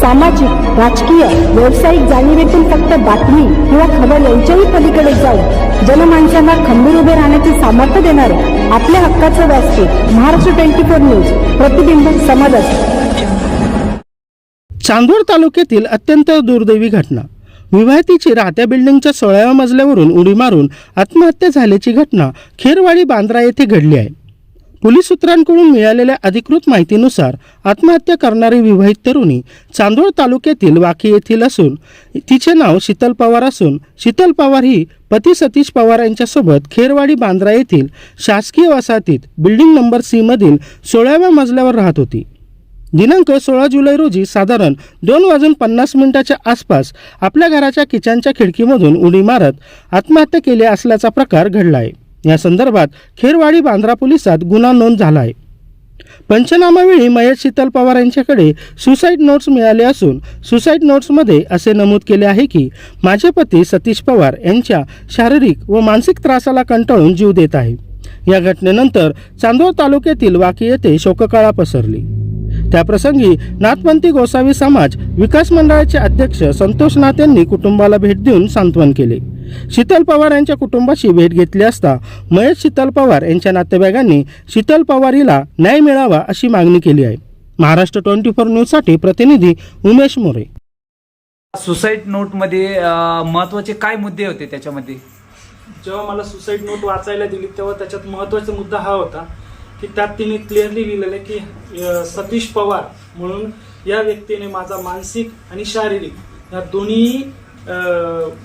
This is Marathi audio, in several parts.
सामाजिक राजकीय व्यावसायिक जाणीवेतून फक्त बातमी किंवा खबर यांच्याही पलीकडे जाऊन जनमानसांना खंबीर उभे राहण्याचे सामर्थ्य देणारे आपल्या हक्काचं व्यासपीठ महाराष्ट्र ट्वेंटी फोर न्यूज प्रतिबिंब समाजाचे. चांदवड तालुक्यातील अत्यंत दुर्दैवी घटना. विवाहितीची राहत्या बिल्डिंगच्या सोळाव्या मजल्यावरून उडी मारून आत्महत्या झाल्याची घटना खेरवाडी बांद्रा येथे घडली आहे. पोलीस सूत्रांकडून मिळालेल्या अधिकृत माहितीनुसार आत्महत्या करणारी विवाहित तरुणी चांदोड तालुक्यातील वाकी येथील असून तिचे नाव शीतल पवार असून शीतल पवार ही पती सतीश पवार यांच्यासोबत खेरवाडी बांद्रा येथील शासकीय वसाहतीत बिल्डिंग नंबर सी मधील सोळाव्या मजल्यावर राहत होती. दिनांक सोळा जुलै रोजी साधारण दोन वाजून पन्नास मिनिटाच्या आसपास आपल्या घराच्या किचनच्या खिडकीमधून उडी मारत आत्महत्या केली असल्याचा प्रकार घडला आहे या संदर्भात खेरवाडी बांद्रा पोलिसात गुन्हा नोंद झाला आहे पंचनामावेळी मयत शीतल पवार यांच्याकडे सुसाईड नोट्स मिळाले असून सुसाईड नोट्समध्ये असे नमूद केले आहे की माझे पती सतीश पवार यांच्या शारीरिक व मानसिक त्रासाला कंटाळून जीव देत आहे. या घटनेनंतर चांदोर तालुक्यातील वाकी येथे शोककळा पसरली. त्याप्रसंगी नाथपंथी गोसावी समाज विकास मंडळाचे अध्यक्ष संतोष नाथ यांनी कुटुंबाला भेट देऊन सांत्वन केले. शीतल पवार यांच्या कुटुंबाची भेट घेतली असता महेश शीतल पवार यांच्या नातेवाईकांनी शीतल पवार हिला न्याय मिळावा अशी मागणी केली आहे. महाराष्ट्र ट्वेंटी फोर न्यूजसाठी प्रतिनिधी उमेश मोरे. सुसाईड नोटमध्ये महत्त्वाचे काय मुद्दे होते त्याच्यामध्ये? जेव्हा मला सुसाईड नोट वाचायला दिली तेव्हा त्याच्यात महत्त्वाचा मुद्दा हा होता. की त्यात तिने क्लिअरली लिहिलेलं आहे की सतीश पवार म्हणून या व्यक्तीने माझा मानसिक आणि शारीरिक या दोन्ही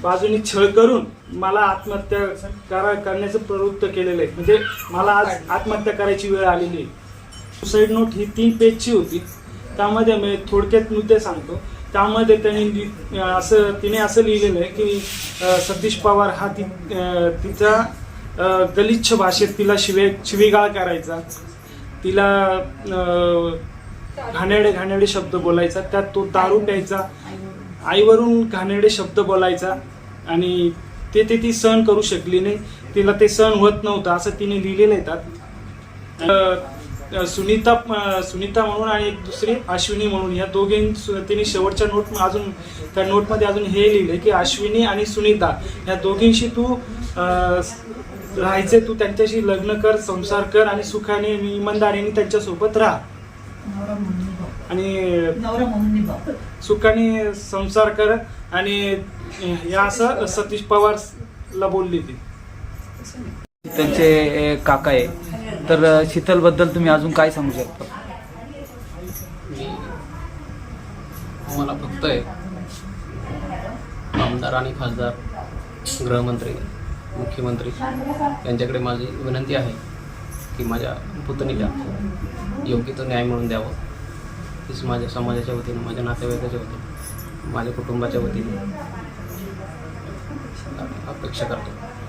बाजूनी छळ करून मला आत्महत्या करा करण्याचं प्रवृत्त केलेलं आहे. म्हणजे मला आज आत्महत्या करायची वेळ आलेली आहे. सुसाईड नोट ही तीन पेजची होती. त्यामध्ये मी थोडक्यात मुद्दे सांगतो. त्यामध्ये त्यांनी लि- असं तिने असं लिहिलेलं आहे की सतीश पवार हा ती तिचा गलिच्छ भाषेत तिला शिवे शिवीगाळ करायचा. तिला घाणेडे घाणेरडे घाणेरडे शब्द बोलायचा. त्यात तो दारू प्यायचा. आईवरून घाणेरडे शब्द बोलायचा. आणि ते ते ती सहन करू शकली नाही. तिला ते सहन होत नव्हतं असं तिने लिहिलेलं येतात सुनीता सुनीता म्हणून आणि एक दुसरी अश्विनी म्हणून. या दोघे तिने शेवटच्या नोट अजून त्या नोटमध्ये अजून हे लिहिले की अश्विनी आणि सुनीता. या दोघींशी तू राहायचे तू त्यांच्याशी लग्न कर संसार कर आणि सुखाने आणि इमानदारीने त्यांच्यासोबत राहा. आणि सुखाने संसार कर आणि या असं सतीश पवारला बोलली ती. त्यांचे काका आहे. तर अं, शीतलबद्दल तुम्ही अजून काय सांगू शकता? मला फक्त आहे आमदार आणि खासदार गृहमंत्री. मुख्यमंत्री यांच्याकडे माझी विनंती आहे की माझ्या पुतणीला योग्य तो न्याय मिळून द्यावा. हीच माझ्या समाजाच्या वतीनं माझ्या नातेवाईकाच्या वतीनं माझ्या कुटुंबाच्या वतीने अपेक्षा करतो.